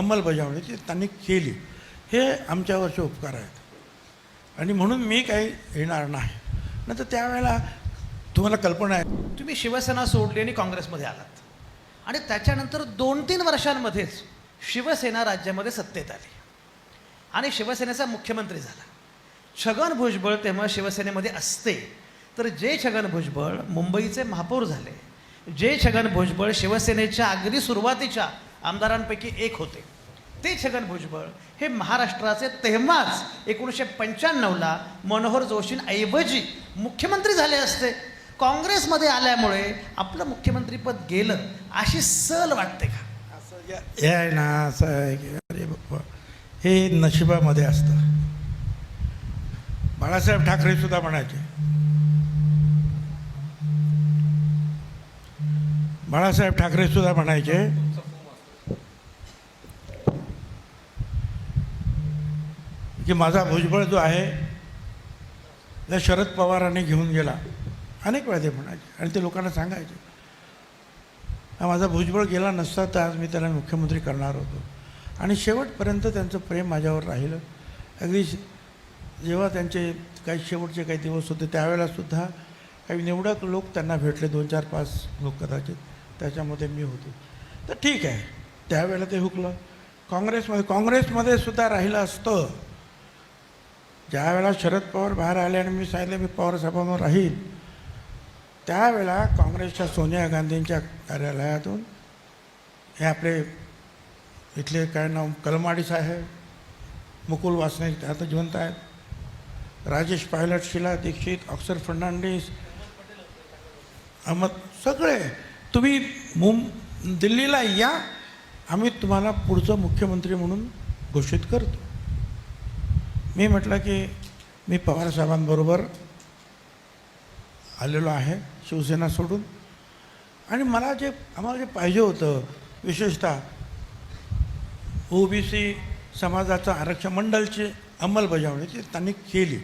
अंमलबजावणी ती त्यांनी केली हे आमच्यावरचे उपकार आहेत. आणि म्हणून मी काही येणार नाही. नंतर त्यावेळेला तुम्हाला कल्पना आहे. तुम्ही शिवसेना सोडली आणि काँग्रेसमध्ये आलात. आणि त्याच्यानंतर दोन तीन वर्षांमध्येच शिवसेना राज्यामध्ये सत्तेत आली. आणि शिवसेनेचा मुख्यमंत्री झाला. छगन भुजबळ तेव्हा शिवसेनेमध्ये असते. तर जे छगन भुजबळ मुंबईचे महापौर झाले जे छगन भुजबळ शिवसेनेच्या अगदी सुरुवातीच्या आमदारांपैकी एक होते. ते छगन भुजबळ हे महाराष्ट्राचे तेव्हाच एकोणीसशे पंच्याण्णवला मनोहर जोशींऐवजी मुख्यमंत्री झाले असते. काँग्रेसमध्ये आल्यामुळे आपलं मुख्यमंत्रीपद गेलं अशी सल वाटते का? असं या- आहे ना असं आहे की अरे बाप्पा हे नशिबामध्ये असतं. बाळासाहेब ठाकरे सुद्धा म्हणायचे. बाळासाहेब ठाकरे सुद्धा म्हणायचे की माझा भुजबळ जो आहे त्या शरद पवारांनी घेऊन गेला. अनेक वेळा ते म्हणायचे आणि ते लोकांना सांगायचे. हा माझा भुजबळ गेला नसता तर आज मी त्याला मुख्यमंत्री करणार होतो. आणि शेवटपर्यंत त्यांचं प्रेम माझ्यावर राहिलं. अगदी जेव्हा त्यांचे काही शेवटचे काही दिवस होते त्यावेळेलासुद्धा काही निवडक लोक त्यांना भेटले दोन चार पाच लोक कदाचित. त्याच्यामध्ये मी होतो. तर ठीक आहे. त्यावेळेला ते हुकलं. काँग्रेसमध्ये काँग्रेसमध्ये सुद्धा राहिलं असतं. ज्यावेळेला शरद पवार बाहेर आले आणि मी सांगितलं मी पवार साहेबांवर राहील त्यावेळेला काँग्रेसच्या सोनिया गांधींच्या कार्यालयातून हे आपले इथले काय नाव कलमाडी साहेब मुकुल वासने आता जिवंत आहेत. राजेश पायलट शिला दीक्षित अक्षर फर्नांडिस अहमद सगळे. तुम्ही मुं दिल्लीला या आम्ही तुम्हाला पुढचं मुख्यमंत्री म्हणून घोषित करतो. मी म्हटलं की मी पवारसाहेबांबरोबर आलेलो आहे शिवसेना सोडून. आणि मला जे आम्हाला जे पाहिजे होतं विशेषतः ओ बी सी समाजाचं आरक्षण मंडळची अंमलबजावणी ती त्यांनी केली.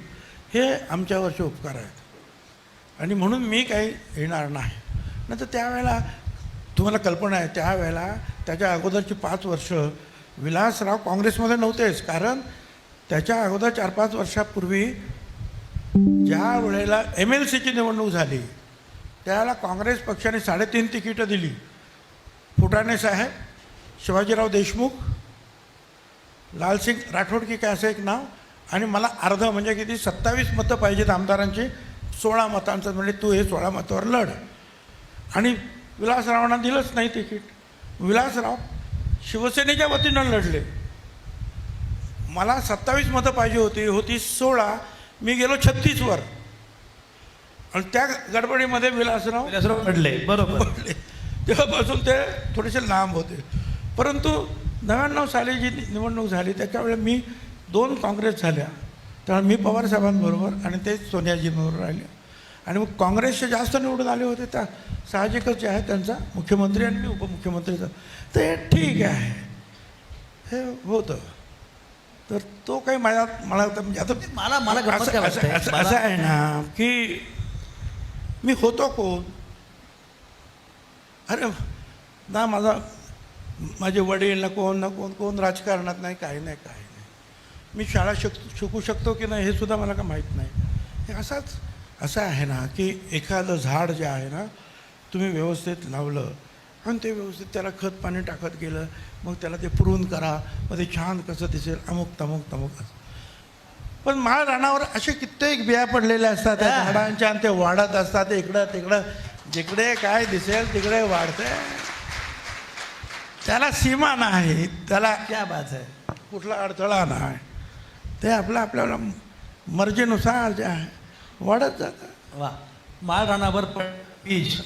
हे आमच्यावरचे उपकार आहेत. आणि म्हणून मी काही येणार नाही. नंतर त्यावेळेला तुम्हाला कल्पना आहे त्यावेळेला त्याच्या अगोदरची पाच वर्ष विलासराव काँग्रेसमध्ये नव्हतेच. कारण त्याच्या अगोदर चार पाच वर्षापूर्वी ज्या वेळेला एम एल सीची निवडणूक झाली त्यावेळेला काँग्रेस पक्षाने साडेतीन तिकीटं दिली. फुटाणे साहेब शिवाजीराव देशमुख लालसिंग राठोड की काय असं एक नाव आणि मला अर्ध म्हणजे किती सत्तावीस मतं पाहिजेत आमदारांची सोळा मतांचं म्हणजे तू हे सोळा मतावर लढ. आणि विलासरावांना दिलंच नाही तिकीट. विलासराव शिवसेनेच्या वतीनं लढले. मला सत्तावीस मतं पाहिजे होती होती सोळा मी गेलो छत्तीसवर. आणि त्या गडबडीमध्ये विलासराव विलासराव पडले बरोबर. पडले. तेव्हापासून ते थोडेसे लांब होते. परंतु नव्याण्णव साली जी निवडणूक झाली त्याच्यावेळी मी दोन काँग्रेस झाल्या. त्यामुळे मी पवारसाहेबांबरोबर आणि ते सोनियाजींबरोबर राहिले. आणि मग काँग्रेसचे जास्त निवडून आले होते त्या साहजिकच जे आहे त्यांचा मुख्यमंत्री आणि मी उपमुख्यमंत्रीचा तर हे ठीक आहे. हे होतं. तर तो काही माझ्या मला तर म्हणजे आता मला मला गंमत असं काय असं- मला- आहे ना की मी होतो कोण? अरे ना माझा माझे वडील ना कोण ना कोण कोण राजकारणात नाही काही नाही काही नाही. मी शाळा शिक शिकू शकतो की नाही हे सुद्धा मला का माहीत नाही. हे असाच असं आहे ना की एखादं झाड जे आहे ना तुम्ही व्यवस्थित लावलं आणि ते व्यवस्थित त्याला खत पाणी टाकत गेलं. मग त्याला ते पुरून करा. मग ते छान कसं दिसेल. अमुक तमुक तमुक असं. पण माळ रानावर असे कित्येक बिया पडलेल्या असतात. त्या. झाडांच्या आणि ते वाढत असतात. इकडं तिकडं. जिकडे काय दिसेल तिकडे वाढते त्याला सीमा नाही. त्याला क्या बात आहे कुठला अडथळा नाही. ते आपलं आपल्याला मर्जीनुसार जे आहे वाढत जातं. वा. माळ रानावर पण बीज.